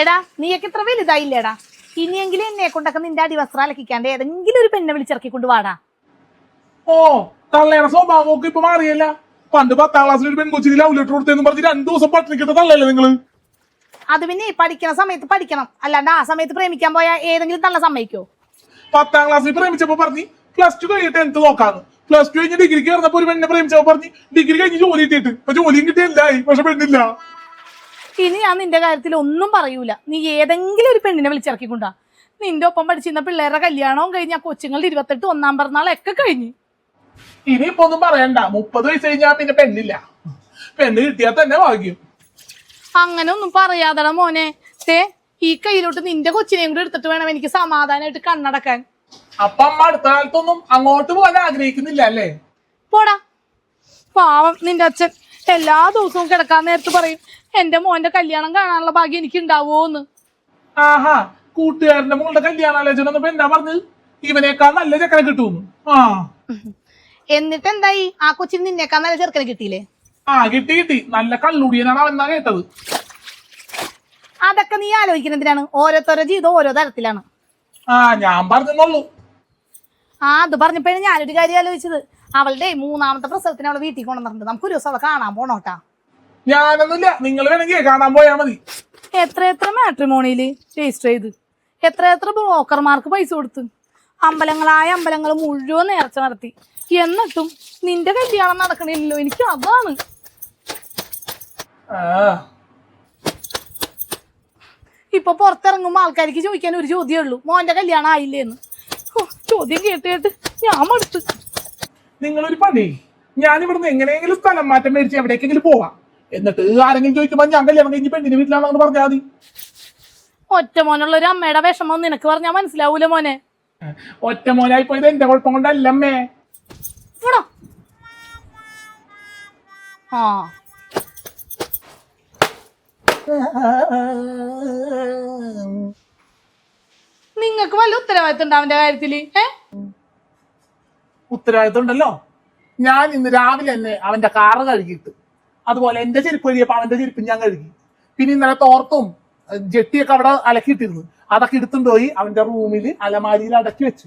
എടാ നീയൊക്കെ ഇത്ര വലുതായില്ലേടാ? ഇനിയെങ്കിലും എന്നെ കൊണ്ടൊക്കെ നിന്റെ അടി വസ്ത്രം അലക്കിക്കാണ്ട് ഏതെങ്കിലും ഒരു പെണ്ണെ വിളിച്ചിറക്കി കൊണ്ട് വാടാ. ഓ തള്ളയുടെ സ്വഭാവമൊക്കെ ഇപ്പൊ മാറിയല്ല. പണ്ട് പത്താം ക്ലാസ്സിൽ ഒരു പെൺകൊച്ചിന് ലവ് ലെറ്റർ കൊടുത്തെന്ന് പറഞ്ഞ് രണ്ടു ദിവസം പട്ടിണിക്കിട്ട് തള്ളല്ലേ നിങ്ങൾ? അത് പിന്നെ പഠിക്കണ സമയത്ത് പഠിക്കണം. അല്ലാണ്ട് ആ സമയത്ത് പ്രേമിക്കാൻ പോയാൽ ഏതെങ്കിലും തള്ള സമ്മതിക്കോ? പത്താം ക്ലാസ്സിൽ പ്രേമിച്ചപ്പോ പറഞ്ഞ് പ്ലസ് ടു കഴിഞ്ഞ് ടെൻത്ത് നോക്കാന്ന്. പ്ലസ് ടു കഴിഞ്ഞ് ഡിഗ്രിക്ക് കയറുന്നപ്പോ ഒരു പെണ്ണെ പ്രേമിച്ചപ്പോ പറഞ്ഞ് ഡിഗ്രി കഴിഞ്ഞ് ജോലി കിട്ടിയിട്ട് ഇപ്പൊ ജോലിയും കിട്ടിയല്ലായി പക്ഷെ പെണ്ണില്ല. ഇനി ഞാൻ നിന്റെ കാര്യത്തിൽ ഒന്നും പറയൂല. നീ ഏതെങ്കിലും ഒരു പെണ്ണിനെ വിളിച്ചിറക്കിക്കൊണ്ടാ. നിന്റെ ഒപ്പം പഠിച്ചിരുന്ന പിള്ളേരുടെ കല്യാണവും കഴിഞ്ഞ കൊച്ചുങ്ങളുടെ ഇരുപത്തെട്ട് ഒന്നാം പിറന്നാളൊക്കെ കഴിഞ്ഞ്. ഇനി ഇപ്പൊ ഒന്നും പറയണ്ട. മുപ്പത് വയസ്സ് കഴിഞ്ഞാ പിന്നെ പെണ്ണില്ല. പെണ്ണ് കിട്ടിയാ തന്നെ ഭാഗ്യം. അങ്ങനെ ഒന്നും പറയാതട മോനെ. തേ ഈ കയ്യിലോട്ട് നിന്റെ കൊച്ചിനെയും കൂടി എടുത്തിട്ട് വേണം എനിക്ക് സമാധാനമായിട്ട് കണ്ണടക്കാൻ. അപ്പൊ അമ്മ അടുത്ത കാലത്തൊന്നും അങ്ങോട്ട് പോകാൻ ആഗ്രഹിക്കുന്നില്ല അല്ലേ? പോടാ. പാവം നിന്റെ അച്ഛൻ. എല്ലാ ദിവസവും കിടക്കാൻ നേരത്ത് പറയും എന്റെ മോന്റെ കല്യാണം കാണാനുള്ള ഭാഗ്യം എനിക്ക് ഉണ്ടാവോന്ന് ആഹാ കൂട്ടുകാരന്റെ മോളുടെ കല്യാണാലോചന വന്നപ്പോ എന്താ പറഞ്ഞത്? ഇവനേക്കാൾ നല്ല ചെക്കനെ കിട്ടുമെന്ന്. ആ. എന്നിട്ട് എന്തായി? ആ കൊച്ചിന് നിന്നേക്കാൾ നല്ല ചെറുക്കനെ കിട്ടിയില്ലേ? ആ കിട്ടി കിട്ടി. നല്ല കള്ളുടിയനാണ് അവന്നാ കേട്ടത്. അതൊക്കെ നീ ആലോചിക്കുന്നതിനാണ് ഓരോരുത്തരുടെ ജീവിതം ഓരോ തരത്തിലാണ്. ആ ഞാൻ പറഞ്ഞെന്നുള്ളൂ ആ അത് പറഞ്ഞപ്പോഴാണ് ഞാനൊരു കാര്യം ആലോചിച്ചത്. അവളുടെ മൂന്നാമത്തെ പ്രസവത്തിന് അവളെ വീട്ടിൽ കൊണ്ടുവന്നിട്ടുണ്ട്. നമുക്ക് ഒരു ദിവസം അവളെ കാണാൻ പോണോട്ടാ ഞാനൊന്നുമില്ല. നിങ്ങൾ വേണമെങ്കിൽ കാണാൻ പോയാ മതി. എത്ര എത്ര മാട്രിമോണിയിൽ രജിസ്റ്റർ ചെയ്ത്? എത്ര എത്ര ബ്രോക്കർമാർക്ക് പൈസ കൊടുത്ത്? അമ്പലങ്ങളായ അമ്പലങ്ങൾ മുഴുവൻ നേർച്ച നടത്തി. എന്നിട്ടും നിന്റെ കല്യാണം നടക്കണില്ലല്ലോ. എനിക്ക് അതാണ്. ഇപ്പൊ പുറത്തിറങ്ങുമ്പോ ആൾക്കാർക്ക് ചോദിക്കാൻ ഒരു ചോദ്യമേ ഉള്ളൂ. മോന്റെ കല്യാണം ആയില്ലേന്ന്. ചോദ്യം കേട്ട് കേട്ട് ഞാൻ മടുത്ത്. നിങ്ങളൊരു പണി. ഞാൻ ഇവിടുന്ന് എങ്ങനെയെങ്കിലും സ്ഥലം മാറ്റം മേടിച്ച് എവിടേക്കെങ്കിലും പോവാം. എന്നിട്ട് ആരെങ്കിലും ചോദിക്കുമ്പോ ഞാൻ കല്യാണം കഴിഞ്ഞ് പെണ്ണിന്റെ വീട്ടിലാണെന്ന് പറഞ്ഞാൽ മതി. ഒറ്റ മോനുള്ള ഒരു അമ്മയുടെ വിഷമം നിനക്ക് പറഞ്ഞാൽ മനസ്സിലാവൂല മോനെ. ഒറ്റ മോനായി പോയത് എന്റെ കുഴപ്പം കൊണ്ടല്ലമ്മേ പോടോ. ആ. നിങ്ങക്ക് വല്ല ഉത്തരവാദിത്തം ഉണ്ട് അവന്റെ കാര്യത്തിൽ? ഏ? ഉത്തരവാദിത്വം ഉണ്ടല്ലോ. ഞാൻ ഇന്ന് രാവിലെ തന്നെ അവന്റെ കാറ് കഴുകിയിട്ട് അതുപോലെ എന്റെ ചെരുപ്പ് കഴുകിയപ്പോ അവന്റെ ചെരുപ്പ് ഞാൻ കഴുകി. പിന്നെ ഇന്നലെ തോർത്തും ജെട്ടിയൊക്കെ അവിടെ അലക്കിയിട്ടിരുന്നു. അതൊക്കെ എടുത്തുകൊണ്ട് പോയി അവന്റെ റൂമിൽ അലമാരിയിൽ അടക്കി വെച്ചു.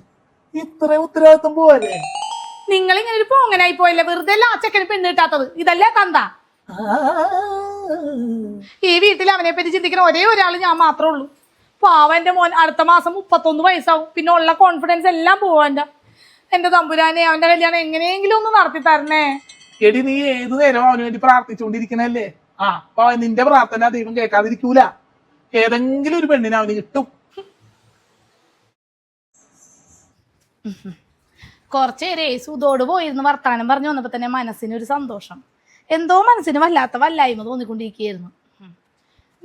ഇത്ര ഉത്തരവാദിത്തം പോവല്ലേ? നിങ്ങൾ ഇങ്ങനെ ഒരു പോങ്ങനായി പോയല്ലേ? വെറുതെ അല്ല ആ ചെക്കന് പെണ്ണ് കിട്ടാത്തത്. ഇതല്ലേ തന്ത ഈ വീട്ടിൽ അവനെ പറ്റി ചിന്തിക്കുന്ന ഒരേ ഒരാൾ ഞാൻ മാത്രമേ ഉള്ളൂ. പാവന്റെ മോൻ അടുത്ത മാസം മുപ്പത്തൊന്ന് വയസ്സാവും. പിന്നെ ഉള്ള കോൺഫിഡൻസ് എല്ലാം പോവാന്റെ എന്റെ തമ്പുരാനെ അവന്റെ കല്യാണം എങ്ങനെയെങ്കിലും ഒന്ന് നടത്തി തരണേ. എടി നീ ഏത് നേരം അവന് വേണ്ടി പ്രാർത്ഥിച്ചുകൊണ്ടിരിക്കണല്ലേ? ആ അപ്പൊ നിന്റെ പ്രാർത്ഥന ദൈവം കേൾക്കാതിരിക്കൂല. ഏതെങ്കിലും ഒരു പെണ്ണിനെ അവന് കിട്ടും. കുറച്ചേരെ സുതോട് പോയിരുന്ന് വർത്താനം പറഞ്ഞു വന്നപ്പോ തന്നെ മനസ്സിന് ഒരു സന്തോഷം. എന്തോ മനസ്സിന് വല്ലാത്ത വല്ലായ്മ തോന്നിക്കൊണ്ടിരിക്കുകയായിരുന്നു.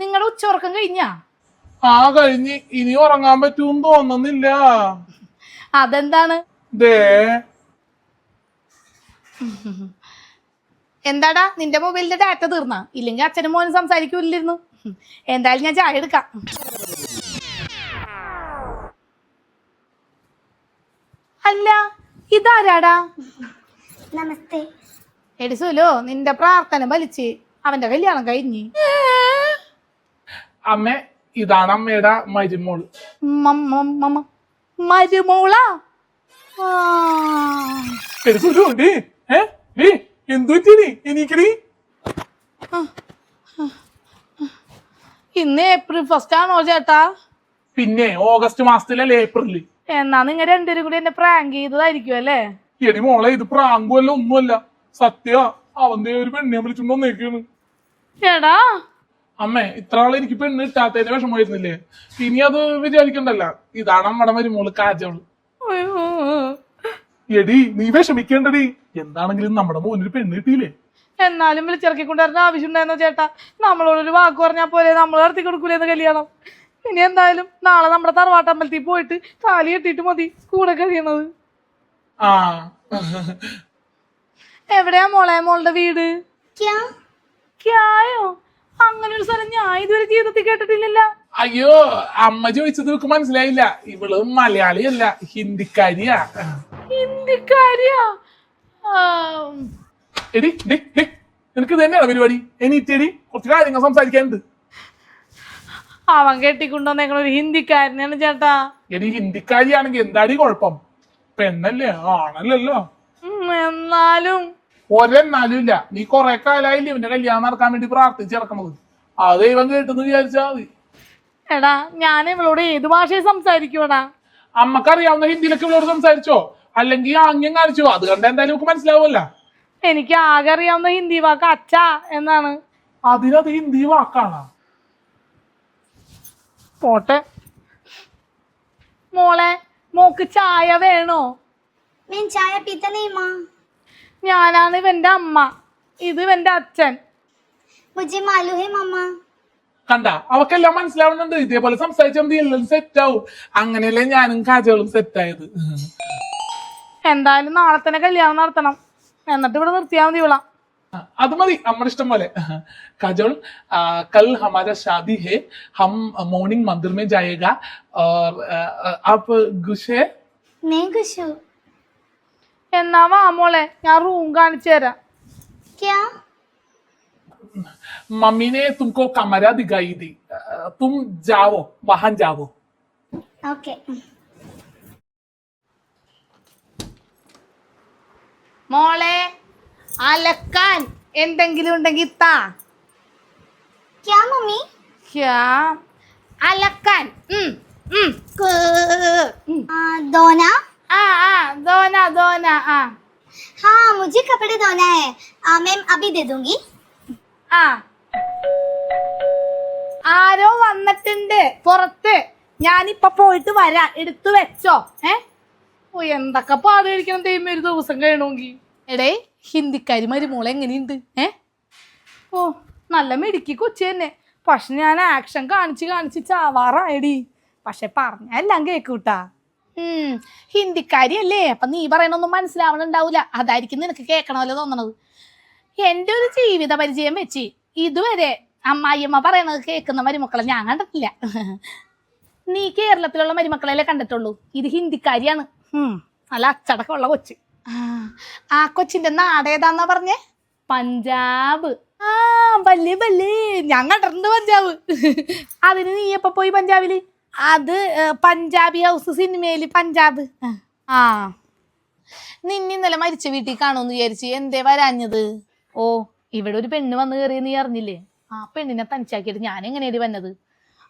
നിങ്ങൾ നിങ്ങളുടെ ഉച്ചയുറക്കം കഴിഞ്ഞാ? ആ കഴിഞ്ഞ് ഇനി ഉറങ്ങാൻ പറ്റൂന്ന് തോന്നുന്നില്ല. അതെന്താണ്? ദേ. എന്താടാ നിന്റെ മൊബൈലിന്റെ ഡാറ്റ തീർന്ന? ഇല്ലെങ്കിൽ അച്ഛനും മോനും സംസാരിക്കൂലിരുന്നു ഉം. എന്തായാലും ഞാൻ ചായ എടുക്കാം. അല്ല ഇതാരാടാ? നമസ്തേ. എടിസുലോ നിന്റെ പ്രാർത്ഥന വലിച്ച് അവന്റെ കല്യാണം കഴിഞ്ഞ്. അമ്മ ഇതാണ് അമ്മയുടെ മരുമോൾ. മമ്മ മമ്മ മരുമോളാ? ആ. എടുത്തുണ്ട് ഏ? ഡീ എന്തു പറ്റി എനിക്കടി ഇന്ന് ഏപ്രിൽ ഫസ്റ്റ് ആണോ ചേട്ടാ? പിന്നെ ഓഗസ്റ്റ് മാസത്തിലല്ലേ ഏപ്രിൽ. എന്നാ നിങ്ങൾ രണ്ടുപേരും കൂടി എന്നെ പ്രാങ്ക് ചെയ്തതായിരിക്കും അല്ലേ? എടി മോളെ ഇത് പ്രാങ്കുമല്ല ഒന്നുമല്ല. സത്യ അവന്റെ ഒരു പെണ്ണിനെ വിളിച്ചുകൊണ്ട് വന്നേക്കാണ്. ചേടാ അമ്മേ ഇത്ര ആൾ എനിക്ക് പെണ്ണ് കിട്ടാത്തതിന്റെ വിഷമമായിരുന്നില്ലേ ഇനി അത് വിചാരിക്കണ്ടല്ല. ഇതാണ് അമ്മടെ മരുമോൾ കാജോൾ എടി നീ വിഷമിക്കേണ്ടടി. എന്താണെങ്കിലും നമ്മുടെ മോനൊരു പെണ്ണ് കിട്ടിയില്ലേ? എന്നാലും വിളിച്ചിറക്കി കൊണ്ടുവരുന്ന ആവശ്യം ഉണ്ടായിരുന്നോ ചേട്ടാ? നമ്മളോടൊരു വാക്ക് പറഞ്ഞാൽ പോലെ നമ്മൾ നടത്തി കൊടുക്കൂലെന്ന് കല്യാണം. ഇനി എന്തായാലും നാളെ നമ്മുടെ തറവാട്ടമ്പലത്തിൽ പോയിട്ട് താലി കെട്ടിട്ട് മതി കൂടെ കഴിയണത്. ആ. എവിടെയാ മോളെ മോളുടെ വീട്? ക്യാ? ക്യായോ? അങ്ങനെ ഇതുവരെ ജീവിതത്തിൽ കേട്ടിട്ടില്ലല്ലോ. അയ്യോ അമ്മ ചോദിച്ചത് ഇവക്ക് മനസ്സിലായില്ല. ഇവൾ മലയാളിയല്ല ഹിന്ദിക്കാരിയാ. ഹിന്ദിക്കാരിയാ? എടി നിനക്ക് തന്നെയാണ് പരിപാടി? എനിറ്റെടി കുറച്ച് കാര്യങ്ങൾ സംസാരിക്കാനുണ്ട്. അവൻ കെട്ടിക്കൊണ്ടുവന്നേക്കണ ഒരു ഹിന്ദിക്കാരനാണ് ചേട്ടാ. എടി ഹിന്ദിക്കാരിയാണെങ്കിൽ എന്താടി കുഴപ്പം? പെണ്ണല്ലേ ആണല്ലോ എന്നാലും ഒരെന്നാലും ഇല്ല നീ കൊറേ കാലായില്ലേ ഇവന്റെ കല്യാണം നടക്കാൻ വേണ്ടി പ്രാർത്ഥിച്ചിറക്കണത് അത് ദൈവം കേട്ടെന്ന് വിചാരിച്ചാ മതി എടാ ഞാൻ ഇവളോട് ഏത് ഭാഷയിൽ സംസാരിക്കൂടാ അമ്മക്കറിയാവുന്ന ഹിന്ദിയിലൊക്കെ ഇവളോട് സംസാരിച്ചോ അല്ലെങ്കിൽ ആംഗ്യം കാണിച്ചോ അത് കണ്ട എന്തായാലും നമുക്ക് മനസ്സിലാവുമല്ല എനിക്ക് ആകെ അറിയാവുന്ന ഹിന്ദി വാക്ക് അച്ഛ എന്നാണ് അതിനത് ഹിന്ദി വാക്കാണ് പോട്ടെ മോളെ മോക്ക് ചായ വേണോ मैं चाय पीता नहीं माँ ഞാനാണ് ഇവന്റെ അമ്മ ഇത് ഇവന്റെ അച്ഛൻ मुझे मालूम है मामा കണ്ട അവക്കെല്ലാം മനസ്സിലാവുന്നുണ്ട് ഇതേപോലെ സംസാരിച്ചാൽ മതി എല്ലാം സെറ്റ് ആവും അങ്ങനെയല്ലേ ഞാനും കാജകളും സെറ്റ് ആയത് എന്തായാലും നാളെ തന്നെ കല്യാണം നടത്തണം എന്നിട്ട് ഇവിടെ നിർത്തിയാൽ മതി ഇവളാ അത് മതി നമ്മുടെ ഇഷ്ടം പോലെ काजोल आ, कल हमारा शादी है हम मॉर्निंग मंदिर में जाएगा और आ, आ, आप गुश है मैं खुश हूँ എന്നാ വാ മോളെ ഞാൻ റൂം കാണിച്ചു തരാം क्या मम्मी ने तुमको कमरा दिखाई दी आ, तुम जाओ वहां जाओ ओके മോളെ അലക്കാൻ എന്തെങ്കിലും ഉണ്ടെങ്കിൽ താ क्या मम्मी ക്യാ? അലക്കാൻ ഉം, ഉം, ക്, ഉം. आ, धोना ആ ആ ദോന ദോന ആ हाँ मुझे कपड़े धोना है आ, मैम अभी दे दूंगी ആ. ആരോ വന്നിട്ടുണ്ട്. പുറത്ത്. ഞാനിപ്പൊ പോയിട്ട് വരാ. എടുത്തു വെച്ചോ. ഏ? ഓ എന്തൊക്കെ പാതിരിക്കണം ദൈവം ഒരു ദിവസം കഴിയണമെങ്കിൽ എടേ ഹിന്ദിക്കാരി മരുമോളെ എങ്ങനെയുണ്ട്? ഏ? ഓ നല്ല മിടുക്കി കൊച്ചു തന്നെ. പക്ഷെ ഞാൻ ആക്ഷൻ കാണിച്ച് കാണിച്ച് ചാവാറായടി. പക്ഷെ പറഞ്ഞെല്ലാം കേക്കൂട്ടാ. ഹിന്ദിക്കാരി അല്ലേ അപ്പൊ നീ പറയണൊന്നും മനസ്സിലാവണുണ്ടാവൂല. അതായിരിക്കും നിനക്ക് കേൾക്കണമല്ലോ തോന്നണത്. എന്റെ ഒരു ജീവിത പരിചയം വെച്ച്. ഇതുവരെ അമ്മായിയമ്മ പറയുന്നത് കേൾക്കുന്ന മരുമക്കളെ ഞാൻ കണ്ടിട്ടില്ല. നീ കേരളത്തിലുള്ള മരുമക്കളെല്ലേ കണ്ടിട്ടുള്ളൂ? ഇത് ഹിന്ദിക്കാരിയാണ്. നല്ല അച്ചടക്കമുള്ള കൊച്ച്. ആ, കൊച്ചിന്റെ നാട് ഏതാന്നാ പറഞ്ഞേ? പഞ്ചാബ്. ആ ബല്ലേ ബല്ലേ ഞാൻ കണ്ടിട്ടുണ്ട് പഞ്ചാബ്. അതിന് നീ എപ്പോ പോയി പഞ്ചാബിൽ? അത് പഞ്ചാബി ഹൗസ് സിനിമയിൽ പഞ്ചാബ്. ആ. നിന്നിന്നലെ മരിച്ച വീട്ടിൽ കാണുമെന്ന് വിചാരിച്ച് എന്തേ വരാഞ്ഞത്? ഓ ഇവിടെ ഒരു പെണ്ണ് വന്നു കയറിയെന്ന് നീ അറിഞ്ഞില്ലേ? ആ പെണ്ണിനെ തനിച്ചാക്കിയിട്ട് ഞാൻ എങ്ങനെയാണ് വന്നത്?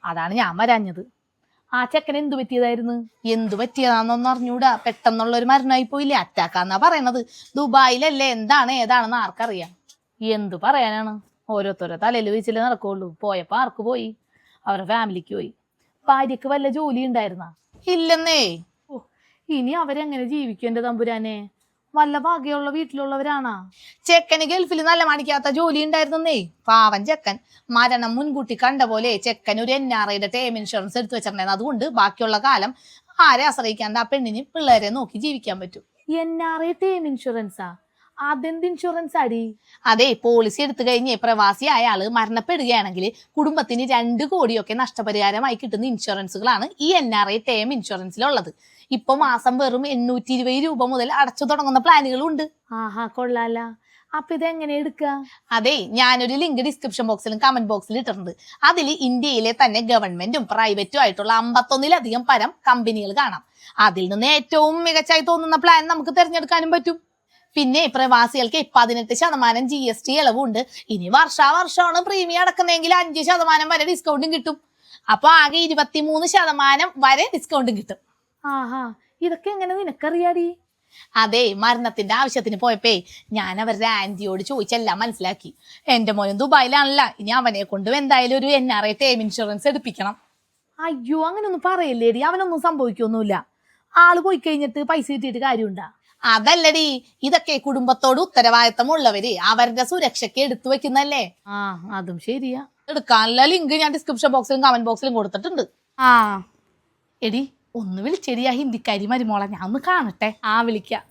അതാണ് ഞാൻ വരാഞ്ഞത്. ആ ചെക്കൻ എന്തു പറ്റിയതായിരുന്നു? എന്തു പറ്റിയതാണെന്നൊന്നും അറിഞ്ഞൂടാ. പെട്ടെന്നുള്ള ഒരു മരണമായി പോയില്ലേ? അറ്റാക്കാന്നാ പറയണത്. ദുബായിലല്ലേ? എന്താണ് ഏതാണെന്ന് ആർക്കറിയാം. എന്തു പറയാനാണ്? ഓരോരുത്തരോ തലയിൽ വെച്ചില്ലേ നടക്കുള്ളൂ. പോയപ്പോ ആർക്ക് പോയി? അവരുടെ ഫാമിലിക്ക് പോയി. ഭാര്യക്ക് വല്ല ജോലി ഉണ്ടായിരുന്ന? ഇല്ലെന്നേ. ഇനി അവരെങ്ങനെ ജീവിക്കും എന്റെ തമ്പുരാനെ? വല്ല ഭാഗ്യമുള്ള വീട്ടിലുള്ളവരാണാ? ചെക്കന് ഗൾഫിൽ നല്ല മണിക്കാത്ത ജോലി ഉണ്ടായിരുന്നേ പാവൻ ചെക്കൻ. മരണം മുൻകൂട്ടി കണ്ട പോലെ ചെക്കൻ ഒരു എൻ ആർ ഐയുടെ ടേം ഇൻഷുറൻസ് എടുത്തു വെച്ചിട്ടുണ്ടായിരുന്നു. അതുകൊണ്ട് ബാക്കിയുള്ള കാലം ആരെ ആശ്രയിക്കാണ്ട് ആ പെണ്ണിന് പിള്ളേരെ നോക്കി ജീവിക്കാൻ പറ്റും. എൻ ആർ ഐ ടേം ഇൻഷുറൻസാ അതെന്ത് ഇൻഷുറൻസ് അടി? അതെ പോളിസി എടുത്തു കഴിഞ്ഞ് പ്രവാസിയായ ആൾ മരണപ്പെടുകയാണെങ്കിൽ കുടുംബത്തിന് രണ്ട് കോടിയൊക്കെ നഷ്ടപരിഹാരമായി കിട്ടുന്ന ഇൻഷുറൻസുകളാണ് ഈ എൻ ആർ ഐ ടേം ഇൻഷുറൻസിലുള്ളത് ഇപ്പൊ മാസം വെറും എണ്ണൂറ്റി ഇരുപത് രൂപ മുതൽ അടച്ചു തുടങ്ങുന്ന പ്ലാനുകളും ഉണ്ട് ആഹാ കൊള്ളാല. അപ്പൊ ഇത് എങ്ങനെ എടുക്കുക അതെ ഞാനൊരു ലിങ്ക് ഡിസ്ക്രിപ്ഷൻ ബോക്സിലും കമന്റ് ബോക്സിലും ഇട്ടിട്ടുണ്ട്. അതിൽ ഇന്ത്യയിലെ തന്നെ ഗവൺമെന്റും പ്രൈവറ്റും ആയിട്ടുള്ള അമ്പത്തൊന്നിലധികം പരം കമ്പനികൾ കാണാം. അതിൽ നിന്ന് ഏറ്റവും മികച്ചായി തോന്നുന്ന പ്ലാൻ നമുക്ക് തിരഞ്ഞെടുക്കാനും പറ്റും. പിന്നെ പ്രവാസികൾക്ക് പതിനെട്ട് ശതമാനം ജി എസ് ടി ഇളവുണ്ട്. ഇനി വർഷാവർഷമാണ് പ്രീമിയം അടക്കുന്നതെങ്കിൽ അഞ്ച് ശതമാനം വരെ ഡിസ്കൗണ്ടും കിട്ടും. അപ്പൊ ആകെ ഇരുപത്തിമൂന്ന് ശതമാനം വരെ ഡിസ്കൗണ്ടും കിട്ടും. ആഹാ ഇതൊക്കെ എങ്ങനെ നിനക്കറിയാടി? അതെ മരണത്തിന്റെ ആവശ്യത്തിന് പോയപ്പേ ഞാൻ അവരുടെ ആന്റിയോട് ചോദിച്ചെല്ലാം മനസ്സിലാക്കി. എന്റെ മോനും ദുബായിലാണല്ല ഇനി അവനെ കൊണ്ടും എന്തായാലും ഒരു N R I term insurance എടുപ്പിക്കണം. അയ്യോ അങ്ങനൊന്നും പറയല്ലേടി അവനൊന്നും സംഭവിക്കൊന്നുമില്ല. ആൾ പോയി കഴിഞ്ഞിട്ട് പൈസ കിട്ടിയിട്ട് കാര്യമുണ്ടാ? അതല്ലടി ഇതൊക്കെ കുടുംബത്തോട് ഉത്തരവാദിത്തമുള്ളവര് അവരുടെ സുരക്ഷയ്ക്ക് എടുത്തു വെക്കുന്നല്ലേ? ആ അതും ശരിയാ. എടുക്കാനുള്ള ലിങ്ക് ഞാൻ ഡിസ്ക്രിപ്ഷൻ ബോക്സിലും കമന്റ് ബോക്സിലും കൊടുത്തിട്ടുണ്ട്. ആ എടി ഒന്ന് വിളിച്ചെടി ആ ഹിന്ദിക്കാരി മരുമോളെ ഞാൻ ഒന്ന് കാണട്ടെ. ആ വിളിക്കാം.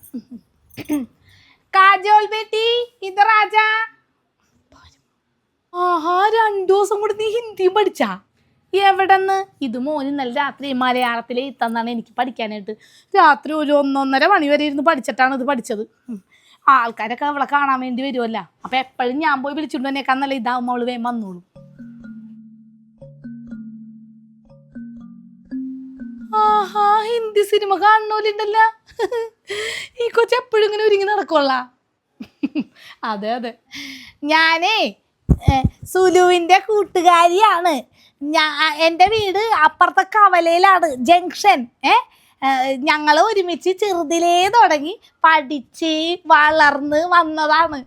കാജോൽ ബേട്ടി ഇത് രാജാ. ആഹാ രണ്ടു ദിവസം കൂടി നീ ഹിന്ദിയും പഠിച്ചാ? എവിടെന്ന്? ഇത് മോൻ ഇന്നലെ രാത്രി മലയാളത്തിലെ ഇത്തന്നാണ് എനിക്ക് പഠിക്കാനായിട്ട്. രാത്രി ഒരു ഒന്നൊന്നര മണി വരെ ഇരുന്ന് പഠിച്ചിട്ടാണ് ഇത് പഠിച്ചത്. ആൾക്കാരൊക്കെ അവളെ കാണാൻ വേണ്ടി വരുമല്ല അപ്പൊ എപ്പോഴും ഞാൻ പോയി വിളിച്ചുകൊണ്ട് തന്നെയൊക്കെ നല്ല ഇതാവുമ്പോൾ അവൾ വേഗം വന്നോളൂ. ആഹാ ഹിന്ദി സിനിമ കാണുന്നോലുണ്ടല്ല ഈ കൊച്ചു എപ്പോഴും ഇങ്ങനെ ഒരുങ്ങി നടക്കുള്ള അതെ അതെ. ഞാനേ സുലുവിന്റെ കൂട്ടുകാരിയാണ്. ഞാ എന്റെ വീട് അപ്പുറത്തെ കവലയിലാണ് ജംഗ്ഷൻ. ഏ ഞങ്ങൾ ഒരുമിച്ച് ചെറുതിലേ തുടങ്ങി പഠിച്ച് വളർന്ന് വന്നതാണ്.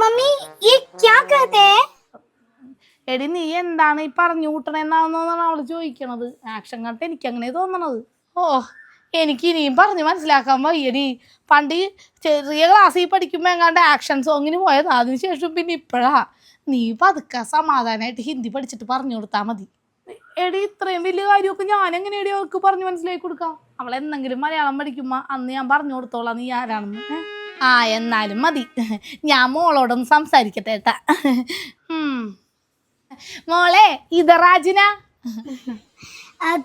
മമ്മി ഈ ക്യാ കഥേ? എടി നീ എന്താണ് ഈ പറഞ്ഞു കൂട്ടണെന്നാണെന്നാണ് അവൾ ചോദിക്കണത്? ആക്ഷൻ കണ്ടിട്ട് എനിക്ക് അങ്ങനെ തോന്നണത്. ഓ എനിക്ക് ഇനിയും പറഞ്ഞ് മനസ്സിലാക്കാൻ വയ്യടി. പണ്ട് ചെറിയ ക്ലാസ്സിൽ പഠിക്കുമ്പോൾ എങ്ങാണ്ട് ആക്ഷൻ സോങ്ങിന് പോയത്. അതിനുശേഷം പിന്നെ ഇപ്പോഴാ. നീ പതുക്കെ സമാധാനമായിട്ട് ഹിന്ദി പഠിച്ചിട്ട് പറഞ്ഞു കൊടുത്താൽ മതി. എടി ഇത്രയും വലിയ കാര്യമൊക്കെ ഞാൻ എങ്ങനെ എടി അവൾക്ക് പറഞ്ഞു മനസ്സിലാക്കി കൊടുക്കാം? അവൾ എന്തെങ്കിലും മലയാളം പഠിക്കുമ്പോൾ അന്ന് ഞാൻ പറഞ്ഞു കൊടുത്തോളാം. നീ ആരാണെന്ന്? ആ എന്നാലും മതി. ഞാൻ മോളോടൊന്ന് സംസാരിക്കട്ടെ ഏട്ടാ. മോളെ ഇതറാജിന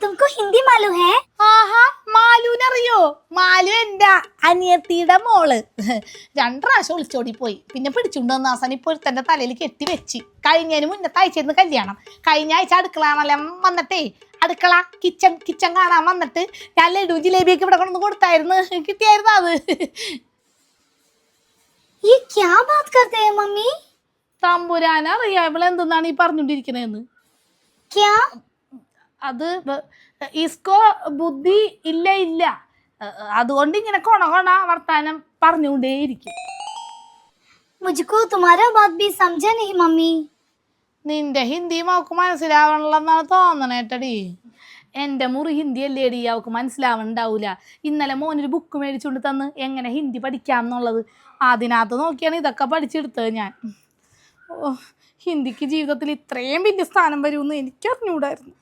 തുമക്കു ഹിന്ദി മാലു ഹേ? ആഹാ മാലുവിനെ അറിയോ മാലു എന്റെ അനിയത്തിയുടെ മോൾ. രണ്ട് പ്രാവശ്യം ഒളിച്ചോടി പോയി. പിന്നെ പിടിച്ചുകൊണ്ട് വന്ന അവസാനം ഇപ്പോൾ ഒരുത്തന്റെ തലയിൽ കെട്ടി വെച്ച്. കഴിഞ്ഞതിന് മുന്നത്തെ ആഴ്ചയായിരുന്നു കല്യാണം. കഴിഞ്ഞ ആഴ്ച അടുക്കളാണെല്ലാം വന്നിട്ടേ. അടുക്കള കിച്ചൺ കിച്ചൺ കാണാൻ വന്നിട്ട് ഞാൻ ലഡു ജിലേബിയൊക്കെ ഇവിടെ കൊണ്ടു കൊടുത്തായിരുന്നു. കിട്ടിയായിരുന്നു അത്? ഈ ക്യാ ബാത് കർത്തേ മമ്മി? തമ്പുരാനറിയാം ഇവൾ എന്തെന്നാണ് ഈ പറഞ്ഞുകൊണ്ടിരിക്കണേന്ന്? അത് ഇസ്കോ ബുദ്ധി ഇല്ല ഇല്ല. അതുകൊണ്ട് ഇങ്ങനെ കൊണ കൊണ വർത്താനം പറഞ്ഞുകൊണ്ടേയിരിക്കും. നിന്റെ ഹിന്ദി അവക്ക് മനസ്സിലാവണല്ലെന്നാണ് തോന്നണേട്ടടി എന്റെ മുറി ഹിന്ദി അല്ലേ ഡി അവക്ക് മനസ്സിലാവണ്ടാവൂല. ഇന്നലെ മോനൊരു ബുക്ക് മേടിച്ചുകൊണ്ട് തന്ന് എങ്ങനെ ഹിന്ദി പഠിക്കാം എന്നുള്ളത് അതിനകത്ത് നോക്കിയാണ് ഇതൊക്കെ പഠിച്ചെടുത്തത് ഞാൻ. ഓ ഹിന്ദിക്ക് ജീവിതത്തിൽ ഇത്രയും വലിയ സ്ഥാനം വരുമെന്ന് എനിക്കറിഞ്ഞൂടായിരുന്നു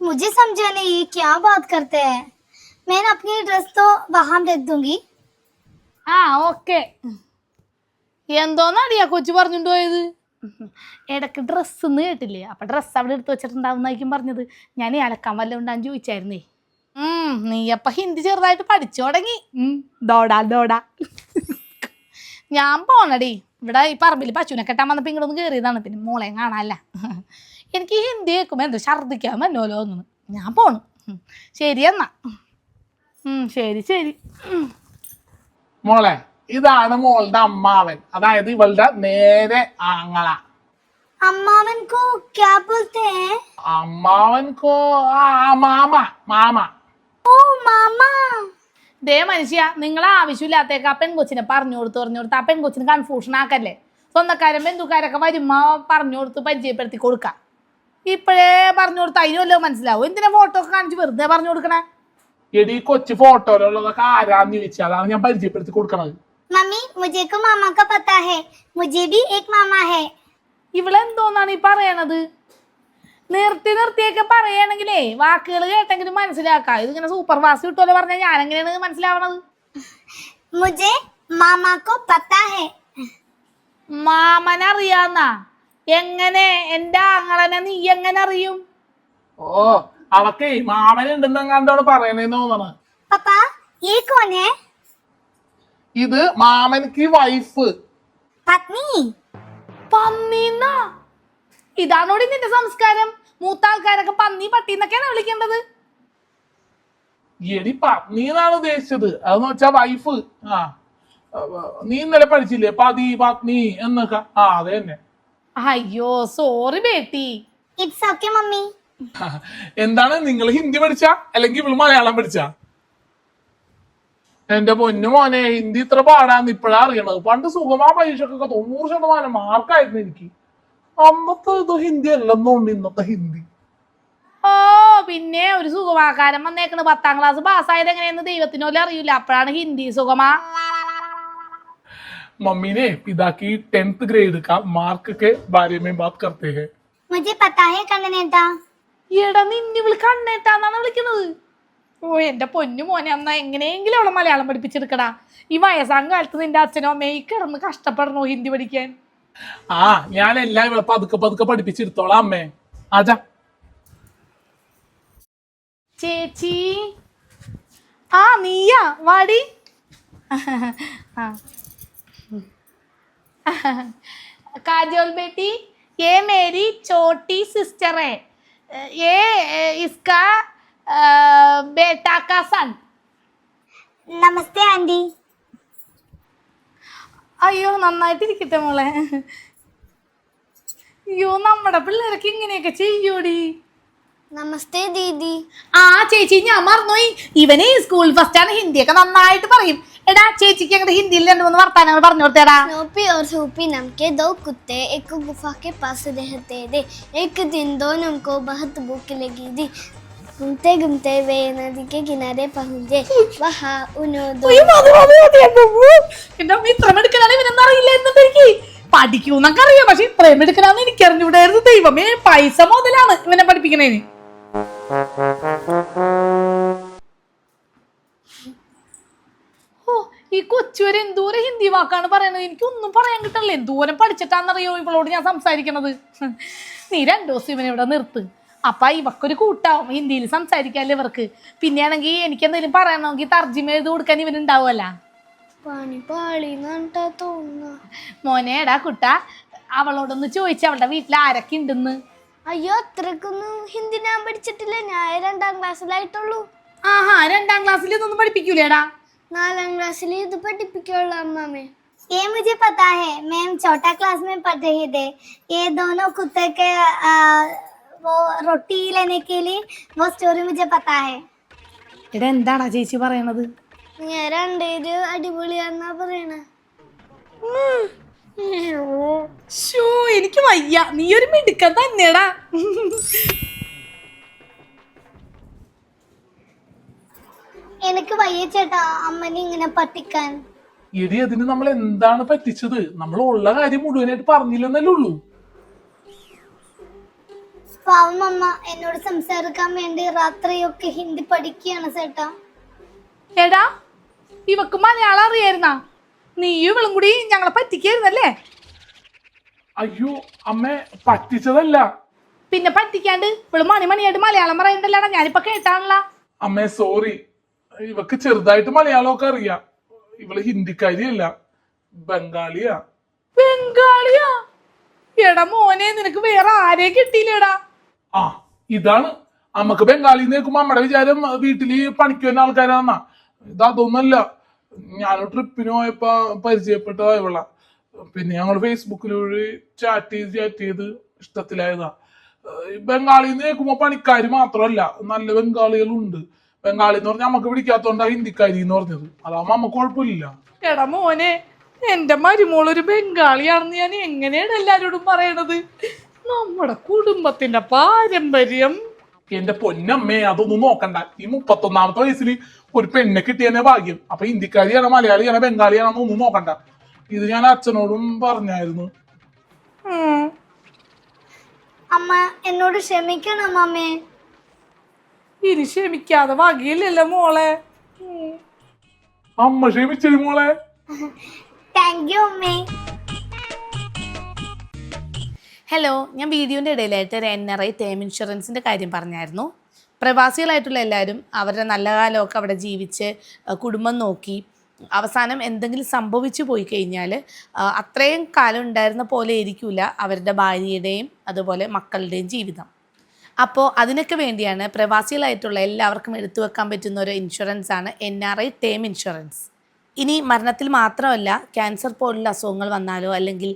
मुझे समझा नहीं ये क्या बात करते हैं मैं अपनी ड्रेस तो वहां रख दूंगी ആ ഓക്കെ എന്തോന്നടിയാ കൊച്ചു പറഞ്ഞുകൊണ്ട് പോയത് ഇടയ്ക്ക് ഡ്രസ്സ് എന്ന് കേട്ടില്ലേ അപ്പൊ ഡ്രസ്സ് അവിടെ എടുത്ത് വെച്ചിട്ടുണ്ടാവുന്നായിരിക്കും പറഞ്ഞത് ഞാൻ അലക്കാൻ വല്ലതും ഉണ്ടാന്ന് ചോദിച്ചായിരുന്നേ ഉം, നീ അപ്പൊ ഹിന്ദി ചെറുതായിട്ട് പഠിച്ചു തുടങ്ങി ഉം, ദോടാ ദോടാ ഞാൻ പോണടി ഇവിടെ ഈ പറമ്പിൽ പശുവിനെ കെട്ടാൻ വന്നപ്പോൾ ഇങ്ങോട്ടൊന്ന് കയറിയതാണ് പിന്നെ മോളെ കാണാനല്ല. എനിക്ക് ഹിന്ദി കേൾക്കുമ്പോൾ എന്തോ ഛർദ്ദിക്കാൻ പറ്റുമല്ലോ ഒന്നും ഞാൻ പോണു. ശരി എന്നാ. ശരി ശരി. മോളെ ഇതാണ് മോളുടെ അമ്മാവൻ. അതായത് ഇവളുടെ നേരെ ആങ്ങള. അമ്മാവൻകോ ക്യാ അമ്മാവൻ കോ ആ മാമ മാമ. ഓ മാമ. ദേ മനുഷ്യ നിങ്ങളെ ആവശ്യമില്ലാത്തേക്ക് അപ്പൻ കൊച്ചിനെ പറഞ്ഞു കൊടുത്ത് പറഞ്ഞു കൊടുത്ത്. അപ്പൻ കൊച്ചിന് കൺഫ്യൂഷൻ ആക്കല്ലേ? സ്വന്തക്കാരും ബന്ധുക്കാരൊക്കെ വരുമ്പോ പറഞ്ഞു കൊടുത്ത് പരിചയപ്പെടുത്തി കൊടുക്ക. ഇപ്പോഴേ പറഞ്ഞു കൊടുത്ത് അതിനുമല്ലോ മനസ്സിലാവും? എന്തിനാ ഫോട്ടോ ഒക്കെ കാണിച്ച് വെറുതെ പറഞ്ഞു കൊടുക്കണേ? എടി കൊച്ചു ഫോട്ടോയിലുള്ളതൊക്കെ ആരാന്ന് ചോദിച്ചാൽ അതാണ് ഞാൻ പരിചയപ്പെടുത്തി കൊടുക്കണത്. മമ്മി മുജേക്ക് മാമാക്ക പത്താ ഹേ. മുജേ ബി ഏക് മാമാ ഹേ. ഇവളെന്തോന്നാണ് ഈ പറയണത്? നിർത്തി നിർത്തിയൊക്കെ പറയണെങ്കിലേ വാക്കുകൾ കേട്ടെങ്കിലും മനസ്സിലാക്കാം ഇതിങ്ങനെ സൂപ്പർ ഫാസ്റ്റ് കിട്ടുമല്ലോ പറഞ്ഞാൽ ഞാൻ എങ്ങനെയാണ് മനസ്സിലാവണത് मुझे मामा को पता है മാമനറിയാന്ന എങ്ങനെ എൻ്റെ ആങ്ങളനെ നീ എങ്ങനെ അറിയും ഓ അവക്കേ മാമൻ ഉണ്ടെന്നെങ്ങാണ്ടാണ് പറയണേന്ന് തോന്നണ पापा ये कौन है ഇത് മാമൻക്ക് വൈഫ് पत्नी പന്നീന്നാ ഇതാണോടി നിന്റെ സംസ്കാരം? മൂത്ത ആൾക്കാരൊക്കെ പന്നി പട്ടി എന്നൊക്കെയാണ് വിളിക്കേണ്ടത്? എടി പത്നിന്നാണ് ഉദ്ദേശിച്ചത്. അതെന്ന് വെച്ചാ വൈഫ് ആ. നീ ഇന്നലെ പഠിച്ചില്ലേ? പതി പത്നി എന്നൊക്കെ. ആ അതെ തന്നെ. അയ്യോ sorry Beti. It's okay mummy. എന്താണ്? നിങ്ങൾ ഹിന്ദി പഠിച്ച? അല്ലെങ്കിൽ ഇവൾ മലയാളം പഠിച്ച? എന്റെ പൊന്നു മോനെ ഹിന്ദി ഇത്ര പാടാന്ന് ഇപ്പോഴാ അറിയണത്. പണ്ട് സുഖമാ പരീക്ഷക്കൊക്കെ തൊണ്ണൂറ് ശതമാനം മാർക്കായിരുന്നു എനിക്ക്. അന്നത്തെ ഇത് ഹിന്ദി അല്ലെന്നുണ്ട് ഇന്നത്തെ ഹിന്ദി ഓ പിന്നെ ഒരു സുഖമാക്കാരൻ വന്നേക്കണ് പത്താം ക്ലാസ് പാസ്സായത് എങ്ങനെയെന്ന് ദൈവത്തിനോലും അറിയില്ല അപ്പോഴാണ് ഹിന്ദി സുഖമാ मम्मी ने पिता की टेंथ ग्रेड का मार्क के बारे में बात करते हैं मुझे पता है कन्ननेटा എടാ നിന്നെ വിളി കണ്ണേട്ടാന്നാണ് വിളിക്കുന്നത് ഓ എന്റെ പൊന്നു മോനെ എന്നാ എങ്ങനെയെങ്കിലും അവളെ മലയാളം പഠിപ്പിച്ചെടുക്കടാ ഈ വയസ്സാം കാലത്ത് നിന്റെ അച്ഛനോ അമ്മയും ഈ കിടന്ന് കഷ്ടപ്പെടണോ ഹിന്ദി പഠിക്കാൻ ആ ഞാൻ എല്ലാം ഇവിടെ പതുക്കെ പതുക്കെ പഠിപ്പിച്ചെടുത്തോളാം അമ്മേ ആജാ ചേച്ചി ആ നീയാ വാടി हाँ काजोल बेटी ये मेरी छोटी सिस्टर है ये इसका अ, बेटा का सन नमस्ते आंटी അയ്യോ നന്നായിട്ടിരിക്കട്ടെ മോളെ. അയ്യോ നമ്മുടെ പിള്ളേരൊക്കെ ഇങ്ങനെയൊക്കെ ചെയ്യൂടി. നമസ്തേ ദീദി. ആ ചേച്ചി ഞാൻ മറന്നുപോയി. ഇവനെ സ്കൂൾ ഫസ്റ്റ് ആണ് ഹിന്ദി ഒക്കെ നന്നായിട്ട് പറയും. എടാ ചേച്ചിക്ക് അങ്ങനെ ഹിന്ദിയിൽ രണ്ട് മൂന്ന് വർത്താനങ്ങൾ പറഞ്ഞു കൊടുത്തേടാ. घूमते घूमते वे नदी के किनारे पहुंचे वहाँ उन्होंने दो അയ്യോ, മതി, മതി, മതി, എന്റെ അമ്മോ. എന്റെ അമ്മ ഇത്രയും എടുക്കലാണ് ഇവനെന്ന് അറിയില്ല എന്നിട്ട് എനിക്ക് പഠിക്കൂന്നൊക്കെ അറിയാം പക്ഷെ ഇത്രയും എടുക്കലാന്ന് എനിക്ക് അറിഞ്ഞൂടായിരുന്നു ദൈവമേ പൈസ മുതലാണ് ഇവനെ പഠിപ്പിക്കണേന് ഓ ഈ കൊച്ചുവരെ എന്തോരം ഹിന്ദി വാക്കാണ് പറയണത് എനിക്കൊന്നും പറയാൻ കിട്ടണില്ല എന്തോരം പഠിച്ചിട്ടാന്നറിയോ ഇവളോട് ഞാൻ സംസാരിക്കണത് നീ രണ്ടു ദിവസം ഇവനെ ഇവിടെ നിർത്ത് അപ്പൊ ഇവക്കൊരു കൂട്ടാവും ഹിന്ദിയിൽ സംസാരിക്കാല്ലേ ഇവർക്ക് പിന്നെയാണെങ്കിൽ എനിക്ക് എന്തെങ്കിലും പറയണമെങ്കിൽ തർജിമ എഴുതി കൊടുക്കാൻ ഇവനുണ്ടാവുമല്ല पानी पाली नंटा तो ना മോനെ എടാ കുട്ട അവളോടൊന്ന് ചോദിച്ചു അവളുടെ വീട്ടിൽ ആരൊക്കെ ഉണ്ടെന്ന് അയ്യോ അത്രക്കൊന്നും ഹിന്ദി ഞാൻ പഠിച്ചിട്ടില്ല ഞാൻ രണ്ടാം ക്ലാസ്സിലായിട്ടുള്ളൂ ആഹാ രണ്ടാം ക്ലാസ്സിൽ ഇതൊന്നും പഠിപ്പിക്കൂലേടാ നാലാം ക്ലാസ്സിൽ ഇത് പഠിപ്പിക്കുള്ളൂ അമ്മാമേ ये मुझे पता है मैम छोटा क्लास में पढ़ रहे थे ये दोनों कुत्ते के आ, वो रोटी लेने के लिए वो स्टोरी मुझे पता है എടാ എന്താടാ ചേച്ചി പറയണത് ഞാൻ രണ്ടേര് അടിപൊളിയാന്നാ പറയണേ ഷോ എനിക്ക് വയ്യ നീ ഒരു മിടുക്കൻ തന്നെടാ എനിക്ക് വയ്യ ചേട്ടാ അമ്മനെ ഇങ്ങനെ പറ്റിക്കാൻ എടി അതിന് നമ്മൾ എന്താണ് പറ്റിച്ചത് നമ്മൾ ഉള്ള കാര്യം മുഴുവനായിട്ട് പറഞ്ഞില്ലെന്നല്ലേ ഉള്ളൂ പാവം അമ്മ എന്നോട് സംസാരിക്കാൻ വേണ്ടി രാത്രിയൊക്കെ ഹിന്ദി പഠിക്കുകയാണ് ചേട്ടാ എടാ ഇവക്ക് മലയാളം അറിയായിരുന്നാ? നീയും ഇവളും കൂടി ഞങ്ങളെ പറ്റിക്കായിരുന്നല്ലേ? അയ്യോ അമ്മ പറ്റിച്ചതല്ല. പിന്നെ പറ്റിക്കാണ്ട് ഇവൾ മണി മണിയായിട്ട് മലയാളം പറയണ്ടല്ലോടാ? ഞാനിപ്പൊ കേട്ടാണല്ലോ. അമ്മേ സോറി ഇവക്ക് ചെറുതായിട്ട് മലയാളമൊക്കെ അറിയാം. ഇവൾ ഹിന്ദിക്കാരിയല്ല ബംഗാളിയാ. ബംഗാളിയാ? എടാ മോനെ നിനക്ക് വേറെ ആരെയും കിട്ടിയില്ലേടാ? ആ ഇതാണ്. നമുക്ക് ബംഗാളി കേൾക്കുമ്പോ നമ്മുടെ വിചാരം വീട്ടിൽ പണിക്ക് വരുന്ന ആൾക്കാരാണെന്നാ. ഇത് അതൊന്നല്ല. ഞാൻ ട്രിപ്പിന് പോയപ്പോ പരിചയപ്പെട്ട ഇവള. പിന്നെ ഞങ്ങൾ ഫേസ്ബുക്കിൽ ഫേസ്ബുക്കിലൂടെ ചാറ്റ് ചെയ്ത് ചാറ്റ് ചെയ്ത് ഇഷ്ടത്തിലായതാ. ഈ ബംഗാളി കേൾക്കുമ്പോ പണിക്കാർ മാത്രമല്ല നല്ല ബംഗാളികളുണ്ട്. ബംഗാളി എന്ന് പറഞ്ഞാൽ നമുക്ക് പിടിക്കാത്തോണ്ടാ ഹിന്ദിക്കാരി എന്ന് പറഞ്ഞത്. അതാവുമ്പോ നമുക്ക് കുഴപ്പമില്ല. എടാ മോനെ എന്റെ മരുമോളൊരു ബംഗാളിയാണെന്ന് ഞാൻ എങ്ങനെയാണ് എല്ലാരോടും പറയണത്? നമ്മുടെ കുടുംബത്തിന്റെ പാരമ്പര്യം. എന്റെ പൊന്നമ്മേ അതൊന്നും നോക്കണ്ട. ഈ മുപ്പത്തൊന്നാമത്തെ വയസ്സിൽ ഒരു പെണ്ണെ കിട്ടിയതിനെ ഭാഗ്യം. അപ്പൊ ഹിന്ദിക്കാരിയാണോ മലയാളിയാണോ ബംഗാളിയാണോ ഒന്നും നോക്കണ്ട. ഇത് ഞാൻ അച്ഛനോടും പറഞ്ഞായിരുന്നു. അമ്മ എന്നോട് ക്ഷമിക്കണം അമ്മേ. ഇനി ക്ഷമിക്കാതെ വകയില്ലല്ലോ മോളെ. അമ്മ ക്ഷമിച്ചത് മോളെ. താങ്ക് യു അമ്മേ. ഹലോ ഞാൻ വീഡിയോന്റെ ഇടയിലായിട്ട് ഒരു എൻ ആർ ഐ ടേം ഇൻഷുറൻസിന്റെ കാര്യം പറഞ്ഞായിരുന്നു. പ്രവാസികളായിട്ടുള്ള എല്ലാവരും അവരുടെ നല്ല കാലമൊക്കെ അവിടെ ജീവിച്ച് കുടുംബം നോക്കി അവസാനം എന്തെങ്കിലും സംഭവിച്ചു പോയി കഴിഞ്ഞാൽ അത്രയും കാലം ഉണ്ടായിരുന്ന പോലെ ഇരിക്കില്ല അവരുടെ ഭാര്യയുടെയും അതുപോലെ മക്കളുടെയും ജീവിതം. അപ്പോൾ അതിനൊക്കെ വേണ്ടിയാണ് പ്രവാസികളായിട്ടുള്ള എല്ലാവർക്കും എടുത്തു വെക്കാൻ പറ്റുന്ന ഒരു ഇൻഷുറൻസാണ് N R I term insurance ഇനി മരണത്തിൽ മാത്രമല്ല ക്യാൻസർ പോലുള്ള അസുഖങ്ങൾ വന്നാലോ അല്ലെങ്കിൽ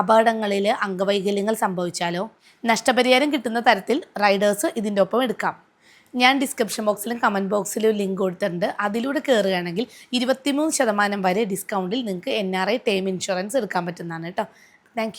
അപകടങ്ങളിൽ അംഗവൈകല്യങ്ങൾ സംഭവിച്ചാലോ നഷ്ടപരിഹാരം കിട്ടുന്ന തരത്തിൽ റൈഡേഴ്സ് ഇതിന്റെ ഒപ്പം എടുക്കാം. ഞാൻ ഡിസ്ക്രിപ്ഷൻ ബോക്സിലും കമന്റ് ബോക്സിലും ലിങ്ക് കൊടുത്തിട്ടുണ്ട്. അതിലൂടെ കയറുകയാണെങ്കിൽ ഇരുപത്തിമൂന്ന് ശതമാനം വരെ ഡിസ്കൗണ്ടിൽ നിങ്ങൾക്ക് N R I term insurance എടുക്കാൻ പറ്റുന്നതാണ് കേട്ടോ. താങ്ക്